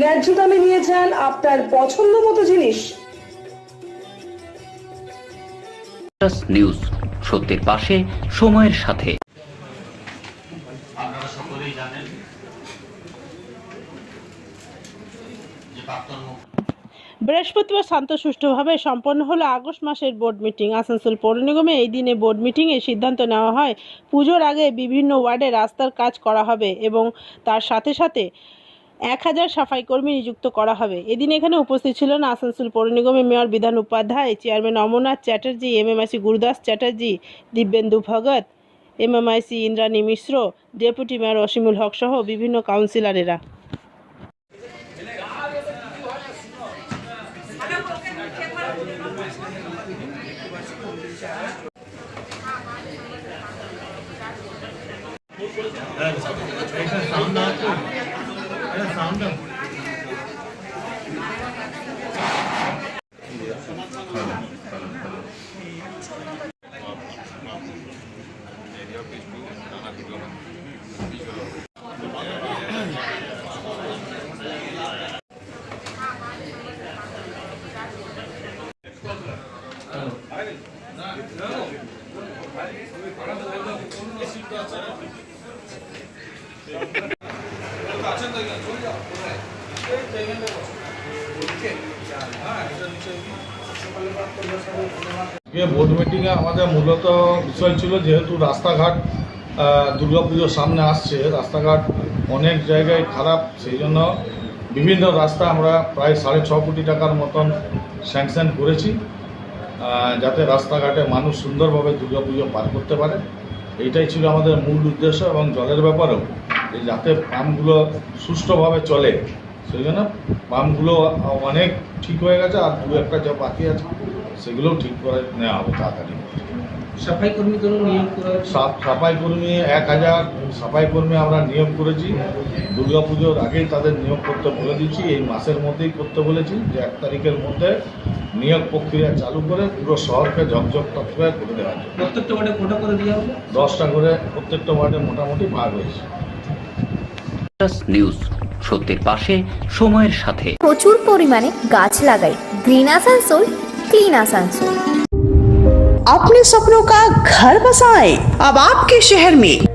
ন্যায্য দামে নিয়ে যান আপনার পছন্দ মতো জিনিস নিউজ সত্যের পাশে সময়ের সাথে। আপনারা সকলেই জানেন যে প্রাক্তন বৃহস্পতিবার শান্ত সুষ্ঠুভাবে সম্পন্ন হলো আগস্ট মাসের বোর্ড মিটিং। আসানসোল পৌর নিগমে এই দিনে বোর্ড মিটিংয়ে সিদ্ধান্ত নেওয়া হয় পুজোর আগে বিভিন্ন ওয়ার্ডে রাস্তার কাজ করা হবে এবং তার সাথে সাথে এক হাজার সাফাই কর্মী নিযুক্ত করা হবে। এদিন এখানে উপস্থিত ছিলেন আসানসোল পৌর নিগমের mayor Bidhan Upadhyay, chairman Amarnath Chatterjee M M I C Gurudas Chatterjee, Dibyendu Bhagat M M I C Indrani Mishra, deputy mayor Asimul Haque সহ বিভিন্ন কাউন্সিলরেরা। আজকে বোর্ড মিটিংয়ে আমাদের মূলত বিষয় ছিল যেহেতু রাস্তাঘাট দুর্গাপুজোর সামনে আসছে, রাস্তাঘাট অনেক জায়গায় খারাপ, সেই জন্য বিভিন্ন রাস্তা আমরা প্রায় সাড়ে ছ কোটি টাকার মতন স্যাংশন করেছি যাতে রাস্তাঘাটে মানুষ সুন্দরভাবে দুর্গাপুজো পার করতে পারে। এইটাই ছিল আমাদের মূল উদ্দেশ্য এবং জলের ব্যাপারেও যাতে পাম্পগুলো সুষ্ঠুভাবে চলে। সেই জন্য পাম্পগুলো অনেক ঠিক হয়ে গেছে আর দু একটা যা বাকি আছে সেগুলোও ঠিক করে নেওয়া হবে তাড়াতাড়ি। সাফাই কর্মীদেরও নিয়োগ করা হচ্ছে? সাফাই কর্মী এক হাজার সাফাই কর্মী আমরা নিয়োগ করেছি। দুর্গাপুজোর আগেই তাদের নিয়োগ করতে বলে দিচ্ছি এই মাসের মধ্যেই করতে বলেছি যে এক তারিখের মধ্যে নিয়োগ প্রক্রিয়া চালু করে পুরো শহরকে ঝকঝক টকটকে করে দেওয়া হবে। প্রত্যেকটা ওয়ার্ডে কোটা করে দেওয়া হবে? দশটা করে প্রত্যেকটা ওয়ার্ডে মোটামুটি ভাগ হয়েছে। নিউজ সত্যের পাশে সময়ের সাথে। প্রচুর পরিমাণে গাছ লাগাই। গ্রিন আসানসোল ক্লিন আসানসোল আপনি স্বপ্ন का বসায় बसाएं। अब आपके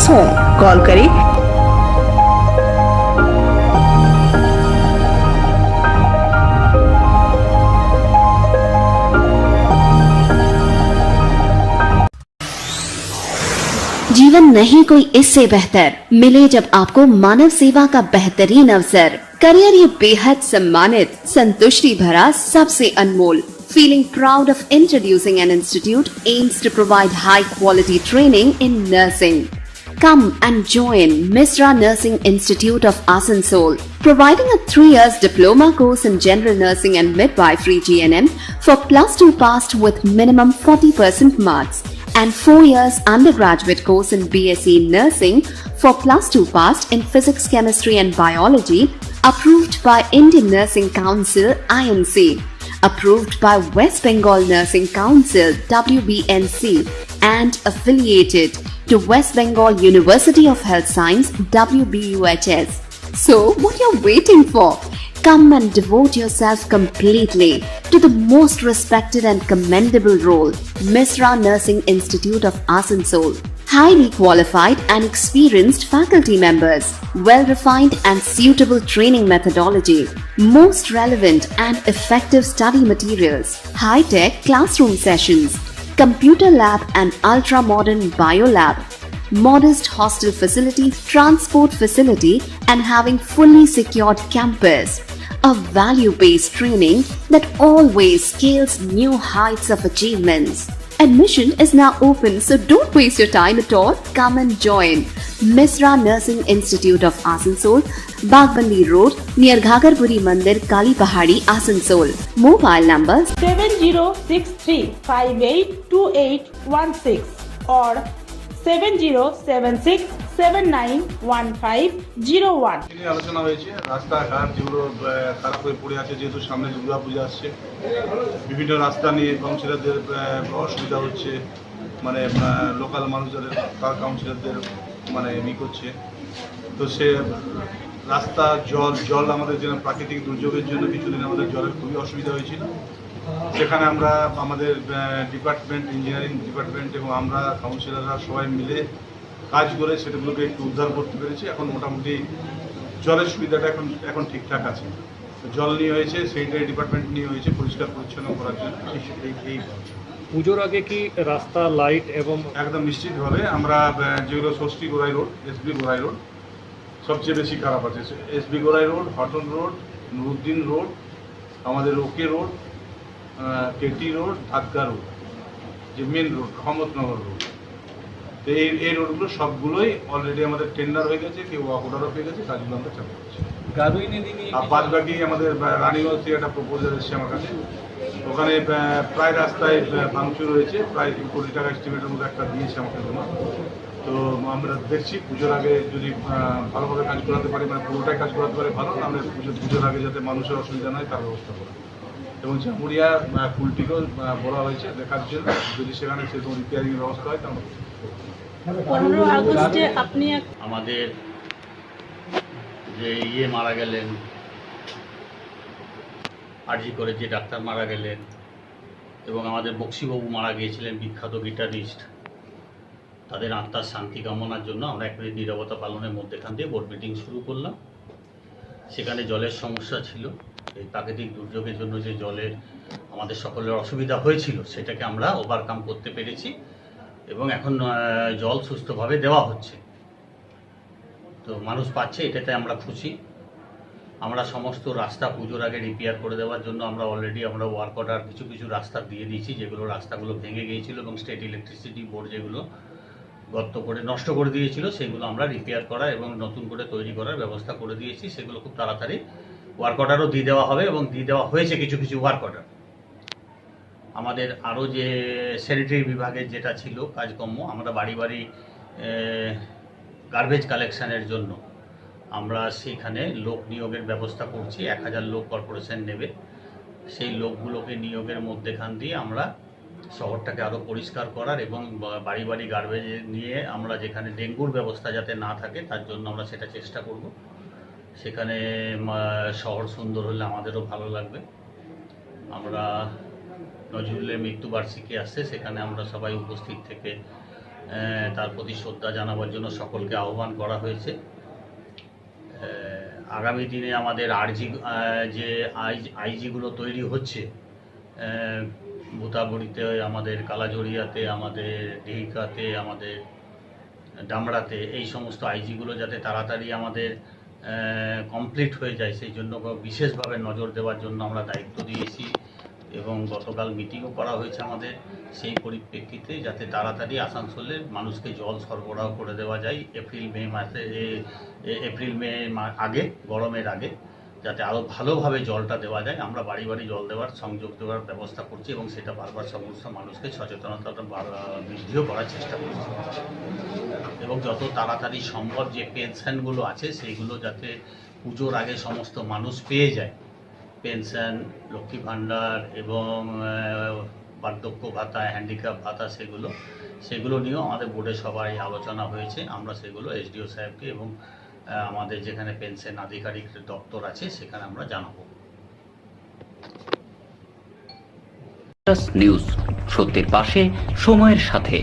services home call करी। जीवन नहीं कोई इससे बेहतर। मिले जब आपको मानव सेवा का बेहतरीन अवसर। करियर ये बेहद सम्मानित, संतुष्टि भरा सबसे अनमोल। Feeling proud of introducing an institute aims to provide high quality training in nursing Come and join Misra Nursing Institute of Asansol, providing a three years diploma course in general nursing and midwifery GNM for plus two passed with minimum 40% marks and four years undergraduate course in BSc nursing for plus two passed in physics, chemistry and biology approved by Indian Nursing Council INC approved by West Bengal Nursing Council WBNC and affiliated to West Bengal University of Health Science WBUHS. So, what are you're waiting for? Come and devote yourself completely to the most respected and commendable role, Misra Nursing Institute of Asansol. highly qualified and experienced faculty members, well refined and suitable training methodology, most relevant and effective study materials, high tech classroom sessions, computer lab and ultra modern bio lab, modest hostel facility, transport facility, and having fully secured campus. A value based training that always scales new heights of achievements. Admission is now open, so don't waste your time at all. Come and join. Misra Nursing Institute of Asansol, Bagbandi Road, near Ghagarpuri Mandir, Kali Pahadi, Asansol. Mobile number 7063582816 or 7076 আলোচনা হয়েছে রাস্তাঘাট যেগুলো খারাপ হয়ে পড়ে আছে, যেহেতু সামনে দুর্গা পূজা আসছে। বিভিন্ন রাস্তা নিয়ে কাউন্সিলরদের অসুবিধা হচ্ছে মানে লোকাল মানুষ যাদের তার কাউন্সিলরদের মানে ই করছে। তো সে রাস্তা, জল জল আমাদের যেন প্রাকৃতিক দুর্যোগের জন্য কিছুদিন আমাদের জলের খুবই অসুবিধা হয়েছিল। সেখানে আমরা আমাদের ডিপার্টমেন্ট ইঞ্জিনিয়ারিং ডিপার্টমেন্ট এবং আমরা কাউন্সিলররা সবাই মিলে কাজ করে সেটাগুলোকে একটু উদ্ধার করতে পেরেছি। এখন মোটামুটি জলের সুবিধাটা এখন এখন ঠিকঠাক আছে। জল নিয়ে হয়েছে সেইটাই ডিপার্টমেন্ট নিয়ে হয়েছে পরিষ্কার পরিচ্ছন্ন করার জন্য। এই পুজোর আগে কি রাস্তা লাইট এবং একদম নিশ্চিতভাবে আমরা যেগুলো ষষ্ঠী Gorai road SB Gorai road সবচেয়ে বেশি খারাপ আছে। এসবি গোড়াই রোড হটন রোড নুরুদ্দিন রোড আমাদের ওকে রোড কেটি রোড ধাক্কা রোড যে মেন রোড রহমতনগর রোড তো এই এই রোডগুলো সবগুলোই অলরেডি আমাদের টেন্ডার হয়ে গেছে কেউ অর্ডারও পেয়ে গেছে কাজগুলো আমরা চালু করছি। আর বাদ বাকি আমাদের রানীগঞ্জ থেকে একটা প্রপোজাল এসেছে আমার কাছে। ওখানে প্রায় রাস্তায় ভাঙচুর হয়েছে প্রায় কোটি টাকা এস্টিমেটের মধ্যে একটা দিয়েছে আমাকে জমা। তো আমরা দেখছি পুজোর আগে যদি ভালোভাবে কাজ করাতে পারি মানে পুরোটাই কাজ করাতে পারি ভালো না আমরা পুজোর আগে যাতে মানুষের অসুবিধা নয় তার ব্যবস্থা করা এবং জামুরিয়া ফুলটিকেও বলা হয়েছে দেখার জন্য। যদি সেখানে সেরকম রিপেয়ারিং ব্যবস্থা হয় তাহলে পনেরো আগস্টে আপনি আমাদের যে ইয়ে মারা গেলেন আর্জি করে যে ডাক্তার মারা গেলেন এবং আমাদের বক্সিবাবু মারা গিয়েছিলেন বিখ্যাত গিটারিস্ট তাদের আত্মার শান্তি কামনার জন্য আমরা এক মিনিট নিরবতা পালনের মধ্যেখান দিয়ে বোর্ড মিটিং শুরু করলাম। সেখানে জলের সমস্যা ছিল। এই প্রাকৃতিক দুর্যোগের জন্য যে জলের আমাদের সকলের অসুবিধা হয়েছিল, সেটাকে আমরা ওভারকাম করতে পেরেছি এবং এখন জল সুস্থভাবে দেওয়া হচ্ছে। তো মানুষ পাচ্ছে, এটাতে আমরা খুশি। আমরা সমস্ত রাস্তা পুজোর আগে রিপেয়ার করে দেওয়ার জন্য আমরা অলরেডি আমরা ওয়ার্ক অর্ডার কিছু কিছু রাস্তা দিয়ে দিয়েছি, যেগুলো রাস্তাগুলো ভেঙে গিয়েছিল এবং স্টেট ইলেকট্রিসিটি বোর্ড যেগুলো গর্ত করে নষ্ট করে দিয়েছিল, সেগুলো আমরা রিপেয়ার করা এবং নতুন করে তৈরি করার ব্যবস্থা করে দিয়েছি। সেগুলো খুব তাড়াতাড়ি ওয়ার্ক অর্ডারও দিয়ে দেওয়া হবে এবং দিয়ে দেওয়া হয়েছে কিছু কিছু ওয়ার্ক অর্ডার আমাদের আরও যে স্যানিটারি বিভাগের যেটা ছিল কাজকর্ম, আমরা বাড়ি বাড়ি গার্বেজ কালেকশানের জন্য আমরা সেখানে লোক নিয়োগের ব্যবস্থা করছি, এক হাজার লোক কর্পোরেশন নেবে। সেই লোকগুলোকে নিয়োগের মধ্যেখান দিয়ে আমরা শহরটাকে আরও পরিষ্কার করার এবং বাড়ি বাড়ি গার্বেজ নিয়ে আমরা যেখানে ডেঙ্গুর ব্যবস্থা যাতে না থাকে, তার জন্য আমরা সেটা চেষ্টা করব। সেখানে শহর সুন্দর হলে আমাদেরও ভালো লাগবে। আমরা নজরুলের মৃত্যুবার্ষিকী আসছে, সেখানে আমরা সবাই উপস্থিত থেকে তার প্রতি শ্রদ্ধা জানাবার জন্য সকলকে আহ্বান করা হয়েছে। আগামী দিনে আমাদের আরজি যে আইজিগুলো তৈরি হচ্ছে ভূতাবড়িতে আমাদের কালাজড়িয়াতে, আমাদের ডিহিকাতে আমাদের ডামড়াতে, এই সমস্ত আইজিগুলো যাতে তাড়াতাড়ি আমাদের কমপ্লিট হয়ে যায়, সেই জন্য বিশেষভাবে নজর দেওয়ার জন্য আমরা দায়িত্ব দিয়েছি এবং গতকাল মিটিংও করা হয়েছে আমাদের। সেই পরিপ্রেক্ষিতে যাতে তাড়াতাড়ি আসানসোলে মানুষকে জল সরবরাহ করে দেওয়া যায়। এপ্রিল, মে মাসে এপ্রিল মে, আগে, গরমের আগে। যাতে আরও ভালোভাবে জলটা দেওয়া যায়। আমরা বাড়ি বাড়ি জল দেওয়ার, সংযোগ দেওয়ার ব্যবস্থা করছি এবং সেটা বারবার সমস্ত মানুষকে সচেতনতা বৃদ্ধিও করার চেষ্টা করছি। এবং যত তাড়াতাড়ি সম্ভব যে পেনশনগুলো আছে সেইগুলো যাতে পুজোর আগে সমস্ত মানুষ পেয়ে যায়। পেনশন, লক্ষ্মী ভাণ্ডার এবং বার্ধক্য ভাতা হ্যান্ডিক্যাপ ভাতা, সেগুলো সেগুলো নিয়েও আমাদের বোর্ডে সবাই আলোচনা হয়েছে। আমরা সেগুলো এসডিও সাহেবকে এবং আমাদের যেখানে পেনশন আধিকারিক দপ্তর আছে সেখানে আমরা জানাব। নিউজ সত্যের পাশে সময়ের সাথে।